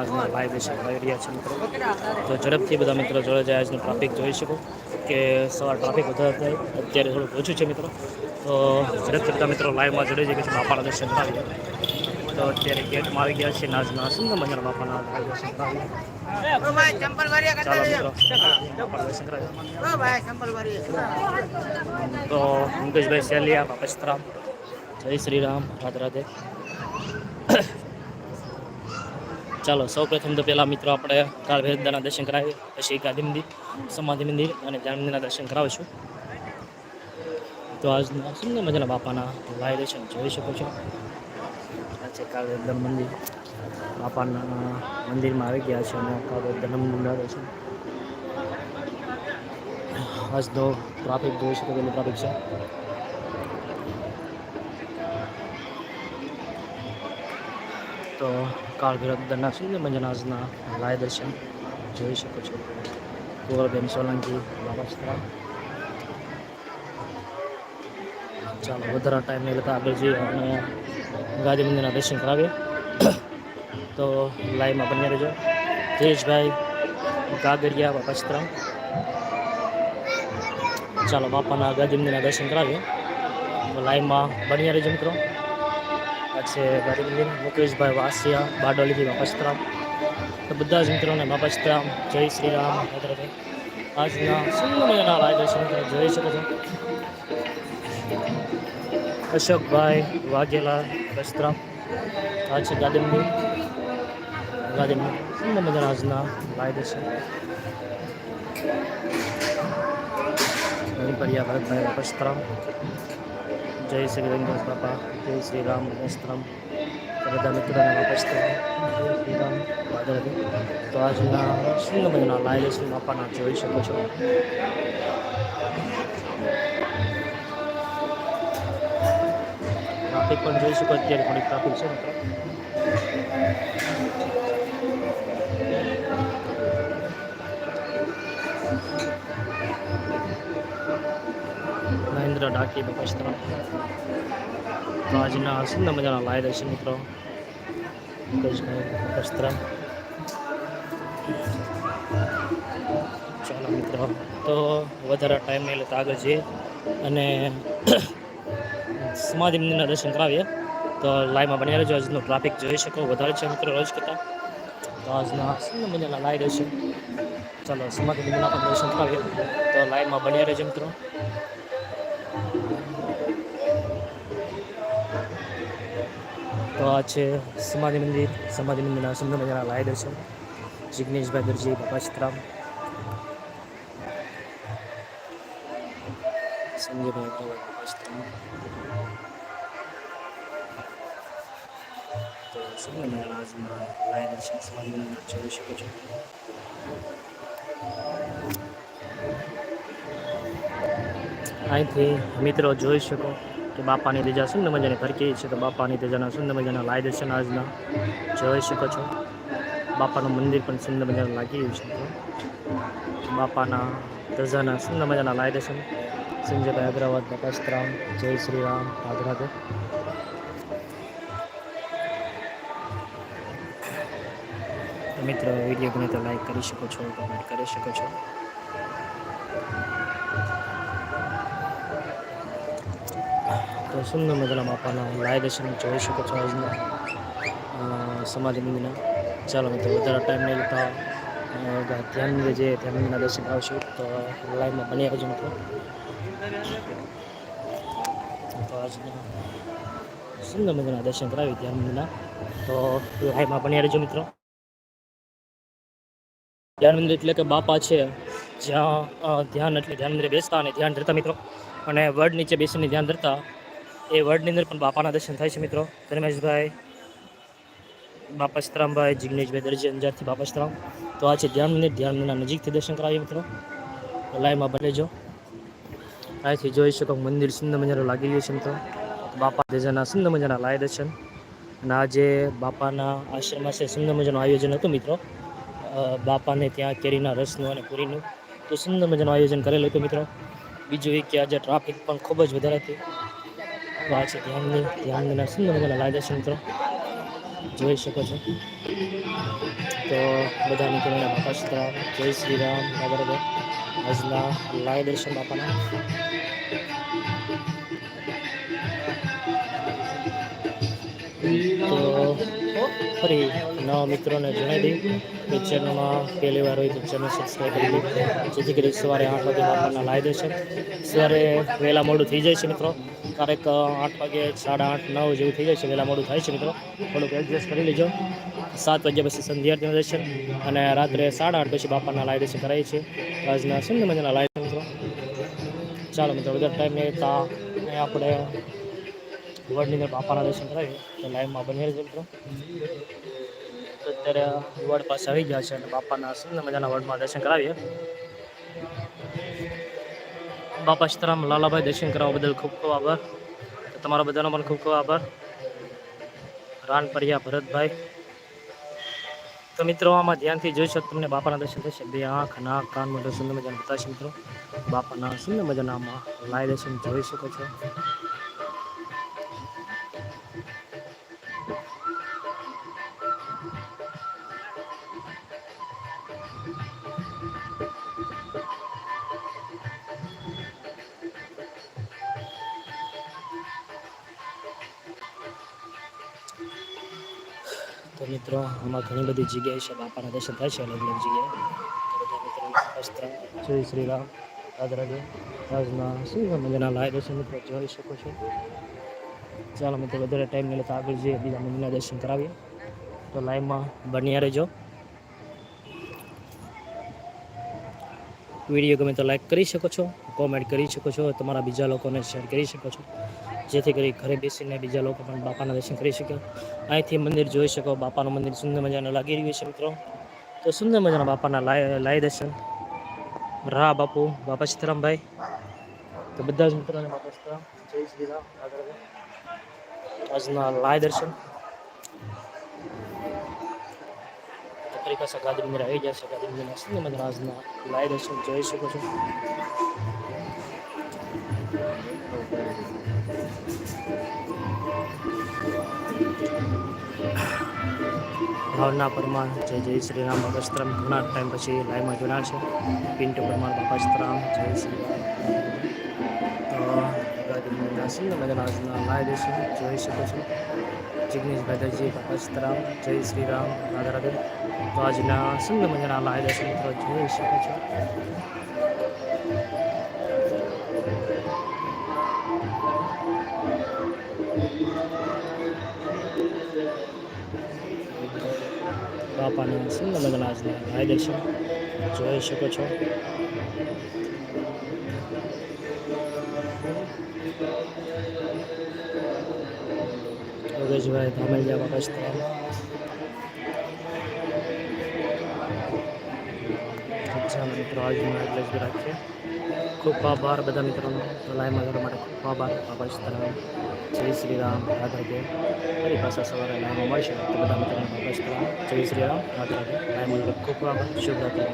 આજના લાઈવ દર્શન કરી રહ્યા છે મિત્રો. તો ઝડપથી બધા મિત્રો જોડે જાય આજનું ટ્રાફિક જોઈ શકો કે સવાર ટ્રાફિક વધારે થાય અત્યારે થોડુંક ઓછું છે મિત્રો. તો ઝડપથી બધા મિત્રો લાઈવમાં જોડે છે છીએ બાપાના દર્શન કરાવીએ તો અત્યારે ગેટમાં આવી ગયા છે નાજના સુંદર મજાના બાપાના ભાઈ ભાઈ તો મુકેશભાઈ સેલિયા બાપા સીતારામ. જય શ્રી રામ રાધે રાધે. ચાલો સૌ પ્રથમ તો પહેલાં મિત્રો આપણે કાળ ભેરદાના દર્શન કરાવીએ, પછી ગાંધી મંદિર, સમાધિ મંદિર અને ધ્યાન મંદિરના દર્શન કરાવીશું. તો આજના સુંદર મજાના બાપાના લાઈવ દર્શન જોઈ શકો છો. આ છે કાળ ભેરદાન મંદિર. બાપાના મંદિરમાં આવી ગયા છે અને કાળ ભેરદાન મંદિરના દર્શન આજનો ટ્રાફિક જોઈ શકો પેલું ટ્રાફિક છે. તો કાળ ભૈરવના સુંદર મજાના લાય દર્શન જોઈ શકો છો. કુંવરબેન સોલંકી, બાબા ચાલો, વધારા ટાઈમ નહીં લેતા આગળ જઈએ અને ગાંધી મંદિરના દર્શન કરાવીએ. તો લાઈવમાં બન્યા રહેજો. જયેશભાઈ ગાગરિયા બાપા સીતારામ ચાલો, બાપાના ગાંધી મંદિરના દર્શન કરાવીએ. લાઈવમાં બન્યા રહેજો મિત્રો. છે ગાંધી મંદિર મુકેશભાઈ વાસિયા, બારડોલીથી બાપા સીતારામ તો બધા જ મિત્રોને બાપા સીતારામ જય શ્રી રામ. રાધે રાધે. આજના સુંદર મજાના લાઈવ દર્શન તમે જોઈ શકો છો. અશોકભાઈ વાઘેલા વસ્ત્રામ આ છે ગાંધી મંદિર ગાંધી મંદિર સુંદર મજાના આજના લાઈવ દર્શન પરિયા ભરતભાઈ બાપા સીતારામ જય શ્રી રંગદાસ બાપા, જય શ્રી રામ વસ્ત્રમ. બધા મિત્રોને વાપસ જય શ્રી રામ. ભાદરવી તો આજના સુંદર મજાના દર્શન બાપાના જોઈ શકો છો? ટ્રાફિક પણ જોઈ શકો અત્યારે થોડીક ટ્રાફિક છે મિત્રો. મહેન્દ્ર ડાકી સીતારામ તો આજના સુંદર મજાના લાય દર્શન મિત્રો. મુકેશભાઈ ચાલો મિત્રો, તો વધારે ટાઈમ નહીં લેતા આગળ જઈએ અને સમાધિ મંદિરના દર્શન કરાવીએ. તો લાઈવમાં બન્યા રહેજો. આજનો ટ્રાફિક જોઈ શકો. વધારે છે મિત્રો રોજ કરતાં. તો આજના સુંદર મજાના લાય દર્શન. ચાલો સમાધિ મંદિરના પણ દર્શન કરાવીએ. તો લાઈવમાં બન્યા રહેજો મિત્રો. તો આ છે સમાધિ મંદિર. સમાધિ મંદિરના સુંદર મજાના લાય દર્શન. જિગ્નેશભાઈ દરજી બાબા સીતરામ. સંજયભાઈ તો સુંદર મજાના આજના લાય દર્શન જોઈ શકો છો. અહીંથી મિત્રો જોઈ શકો. કે બાપાની દેજા સુંદર મજાની ફરકી છે તો બાપાની દેજાના સુંદર મજાના લાય દર્શન આજના. જોઈ શકો છો બાપાનું મંદિર પણ સુંદર મજાનું લાગી રહ્યું છે. બાપાના ધજાના સુંદર મજાના લાય દર્શન સંજયભાઈ અગ્રવાલ બકાસરામ જય શ્રી રામ, રાધે મિત્રો, વીડિયો ગમે તો લાઈક કરી શકો છો કમેન્ટ કરી શકો છો. તો સુંદર મજાના બાપાના લાય દર્શન જોઈ શકો છો આજના. સમાધિ મંદિરના. ચાલો મિત્રો, વધારે ટાઈમ નહીં લેતા. ધ્યાન જે ધ્યાન મંદિરના દર્શન આવશે તો લાઈવમાં બની આવજો મિત્રો. સુંદર મજાના દર્શન કરાવી ધ્યાન મંદિરના. તો લાઈવમાં બની રહેજો મિત્રો. ધ્યાન મંદિર એટલે કે બાપા છે, જ્યાં ધ્યાન એટલે ધ્યાન મંદિરે બેસતા અને ધ્યાન ધરતા મિત્રો. અને વડ નીચે બેસીને ધ્યાન ધરતા. એ વર્ડની અંદર પણ બાપાના દર્શન થાય છે મિત્રો. ધર્મેશભાઈ, બાપા સીતરામભાઈ, જિગ્નેશભાઈ દરજી અંજારથી બાપા તો આ છે ધ્યાન મંદિર ધ્યાન મંદિરના નજીકથી દર્શન કરાવીએ મિત્રો. લાઈવમાં બનેજો અહીંથી જોઈ શકો મંદિર સુંદર મજાનું લાગી રહ્યું છે મિત્રો. બાપા ધજાના સુંદર મજાના લાય દર્શન. અને આજે બાપાના આશ્રમમાં છે સુંદર મજાનું આયોજન હતું મિત્રો. બાપાને ત્યાં કેરીના રસનું અને પૂરીનું. તો સુંદર મજાનું આયોજન કરેલું હતું મિત્રો. બીજું એ કે આજે ટ્રાફિક પણ ખૂબ જ વધારે હતી. તો છે ધ્યાનની ધ્યાન સુંદર મજાના લાગે છે મિત્રો. જોઈ શકો છો. તો બધા નીકળીને બાપા સીતારામ જય શ્રી રામ બરાબર. આજના લાય દર્શન બાપાના. તો ફરી નવા મિત્રોને જણાવી દઈ પિક્ચરમાં પહેલી વાર હોય પિક્ચરને સબસ્ક્રાઈબ કરી દઉં જેથી કરી સવારે આઠ વાગે બાપાના લાય દર્શન. સવારે વહેલા મોડું થઈ જાય છે મિત્રો. ક્યારેક આઠ વાગે, સાડા આઠ, નવ જેવું થઈ જાય છે. વહેલા મોડું થાય છે મિત્રો. થોડુંક એડજસ્ટ કરી લેજો. સાત વાગ્યા પછી સંધ્યાર્થીનું દર્શન અને રાત્રે સાડા આઠ પછી બાપાના લાય દર્શન કરાય છે. આજના સુંદર મજાના લાય મિત્રો. ચાલો મિત્રો વધારે ટાઈમ તા આપણે વડની અંદર બાપાના દર્શન કરાવીએ. તો લાઈવમાં બની રહેજો મિત્રો. તો અત્યારે વડ પાસે આવી ગયા છે અને બાપાના સુંદર મજાના વડમાં દર્શન કરાવીએ. બાપા સીતારામ, લાલાભાઈ દર્શન કરવા બદલ ખૂબ ખૂબ આભાર. તમારા બધાનો પણ ખૂબ ખૂબ આભાર. રાન પરિયા ભરતભાઈ. તો મિત્રો, આમાં ધ્યાનથી જોઈશો શકો તમને બાપાના દર્શન થશે. બે આંખ, નાક કાન મોઢું સુંદર મજાના બતાવશે મિત્રો. બાપાના સુંદર મજાના આમાં લાય દર્શન જોઈ શકો છો. તો મિત્રો, આમાં ઘણી બધી જગ્યાએ છે, બાપાના દર્શન થાય છે અલગ અલગ જગ્યાએ જય શ્રી રામ રાજરાજે આજના શ્રી સુંદર મજાના લાય દર્શન મિત્રો, જોઈ શકો છો. ચાલો મિત્રો, વધારે ટાઈમ નહીં લેતા આગળ જઈએ, બીજા મંદિરના દર્શન કરાવીએ. તો લાઈવમાં બન્યા રહેજો. વીડિયો ગમે તો લાઈક કરી શકો છો કોમેન્ટ કરી શકો છો, તમારા બીજા લોકોને શેર કરી શકો છો. જેથી કરી ઘરે બેસીને બીજા લોકો પણ બાપાના દર્શન કરી શકે. અહીંથી મંદિર જોઈ શકો, બાપાનું મંદિર સુંદર મજાનું લાગી રહ્યું છે મિત્રો. તો સુંદર મજાના બાપાના લાય લાય દર્શન. રા બાપુ, બાપા સીતારામભાઈ. તો બધા જ મિત્રોને બાપા સીતારામ, જય શ્રી રામ રાધે રાધે. આજના લાય દર્શન. તો ફરી પાછા ગાંધી મંદિર આવી જશે. ગાંધી મંદિરના સુંદર મજાના આજના લાય દર્શન જોઈ શકો છો. ભાવના પરમાર જય જય શ્રી રામ બાપા ઘણા ટાઈમ પછી લાઈવમાં જોડાણ છે. પિન્ટુ પરમાર, બાપા જય શ્રી રામ તો આજના લાઈવ દર્શન જોઈ શકો છો. જિગ્નેશભાઈ દરજી બાપા સીતારામ જય શ્રી રામ રાધા રાધે. તો આજના સુંદર મજાના લાઈવ દર્શન મિત્રો. જોઈ શકો છો. બાપાના સુંદર મજાના ભાઈ દર્શન જોઈ શકો છો? યોગેશભાઈ ધામેલિયા બાપા મિત્રો આજનું એટલે જ રાખીએ ખૂબ આભાર બધા મિત્રોનો. તો લાઈવમાં જોડવા માટે ખૂબ આભાર. આભાર સીતારામ જય શ્રી રામ. રાધા ફરી પાછા સવારે લાઈવમાં મળશે. તો બધા મિત્રોને આભાર સીતારામ જય શ્રી રામ. રાધા ખૂબ આભાર. શુભ રાત્રિ